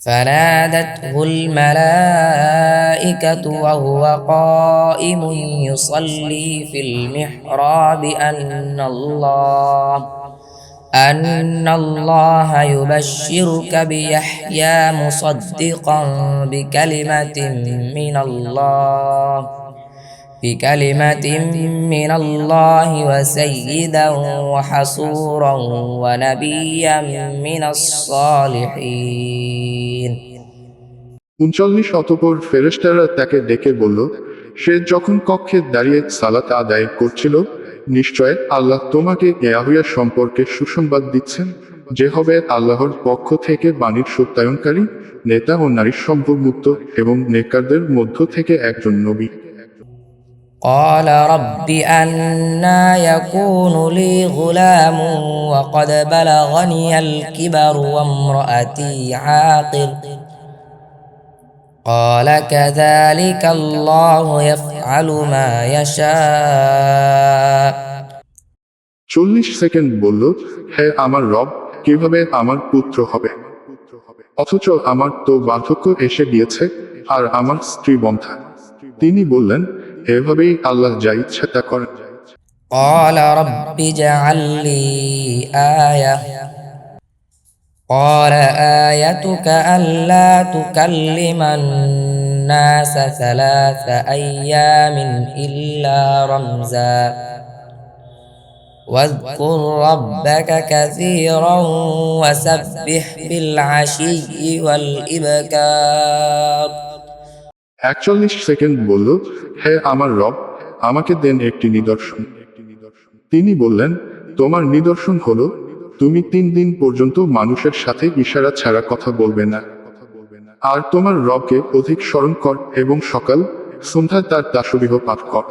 فنادته الملائكة وهو قائم يصلي في المحراب أن الله أن الله يبشرك بيحيى مصدقا بكلمة من الله. بكلمة من الله وسيدا وحصورا ونبيا من الصالحين উনচল্লিশ অতপর ফেরেশতারা তাকে ডেকে বলল সে যখন কক্ষে দাঁড়িয়ে সালাত আদায় করছিল নিশ্চয় আল্লাহ তোমাকে ইয়াহুয়া সম্পর্কে সুসংবাদ দিচ্ছেন যে হবে আল্লাহর পক্ষ থেকে বাণীর সত্যায়নকারী নেতা ও নারীর সম্ভবমুক্ত এবং নেকারদের মধ্য থেকে একজন নবী قال رب أنا يكون لي غلام وقد بلغني الكبر وامرأتي عاقر قال كذلك الله يفعل ما يشاء চল্লিশ সেকেন্ড বলল হে আমার রব কিভাবে আমার পুত্র হবে অথচ আমার তো বার্ধক্য এসে গিয়েছে আর আমার স্ত্রী বন্ধা তিনি বললেন এভাবেই আল্লাহ যা ইচ্ছা তা করেন قال رب اجعل لي آية قال آيتك ألا تكلم الناس ثلاث أيام إلا رمزا واذكر ربك كثيرا وسبح بالعشي والإبكار একচল্লিশ সেকেন্ড বলল, হে আমার রব, আমাকে দেন একটি নিদর্শন। তিনি বললেন, তোমার নিদর্শন হলো, তুমি তিন দিন পর্যন্ত মানুষের সাথে ইশারা ছাড়া কথা বলবে না। আর তোমার রবকে অধিক স্মরণ কর এবং সকাল সন্ধ্যায় তার দাসবিহ পাঠ কর।